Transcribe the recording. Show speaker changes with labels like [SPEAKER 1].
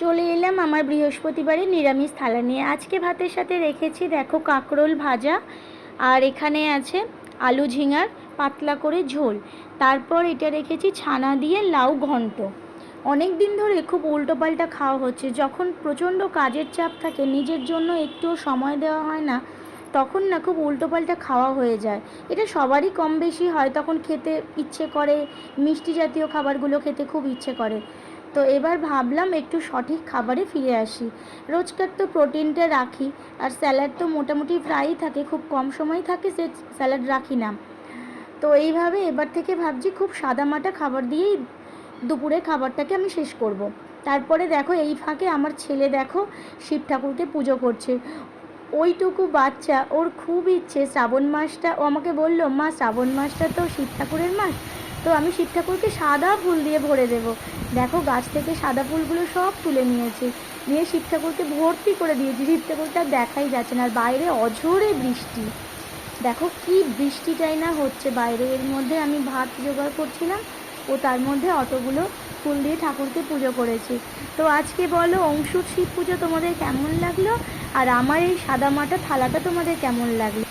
[SPEAKER 1] চলে এলাম আমার বৃহস্পতিবারের নিরামিষ থালা নিয়ে। আজকে ভাতের সাথে রেখেছি, দেখো কাঁকরোল ভাজা, আর এখানে আছে আলু ঝিঙার পাতলা করে ঝোল। তারপর এটা রেখেছি ছানা দিয়ে লাউ ঘন্ট। অনেক দিন ধরে খুব উল্টোপাল্টা খাওয়া হচ্ছে। যখন প্রচণ্ড কাজের চাপ থাকে, নিজের জন্য একটুও সময় দেওয়া হয় না, তখন না খুব উল্টোপাল্টা খাওয়া হয়ে যায়। এটা সবারই কম বেশি হয়, তখন খেতে ইচ্ছে করে, মিষ্টি জাতীয় খাবারগুলো খেতে খুব ইচ্ছে করে। তো এবার ভাবলাম একটু সঠিক খাবারে ফিরে আসি। রোজকার তো প্রোটিনটা রাখি, আর স্যালাড তো মোটামুটি প্রায়ই থাকে, খুব কম সময় থাকে সে স্যালাড রাখি না। তো এইভাবে এবার থেকে ভাবছি খুব সাদামাটা খাবার দিয়েই দুপুরের খাবারটাকে আমি শেষ করব। তারপরে দেখো এই ফাঁকে আমার ছেলে দেখো শিব ঠাকুরকে পুজো করছে। ওইটুকু বাচ্চা, ওর খুব ইচ্ছে শ্রাবণ মাসটা, ও আমাকে বলল, মা, শ্রাবণ মাসটা তো শিব ঠাকুরের মাস তো আমি শিব ঠাকুরকে সাদা ফুল দিয়ে ভরে দেবো। দেখো গাছ থেকে সাদা ফুলগুলো সব তুলে নিয়েছে। নিয়ে শিব ঠাকুরকে ভর্তি করে দিয়েছি। শিব ঠাকুরটা আর দেখাই যাচ্ছে না। আর বাইরে অঝোরে বৃষ্টি। দেখো কি বৃষ্টিটাই না হচ্ছে বাইরে। এর মধ্যে আমি ভাত জোগাড় করছিলাম। ও তার মধ্যে অতগুলো ফুল দিয়ে ঠাকুরকে পুজো করেছি। তো আজকে বলো, অংশুর শিব পুজো তোমাদের কেমন লাগল? আর আমার এই সাদা মাটা থালাটা তোমাদের কেমন লাগল?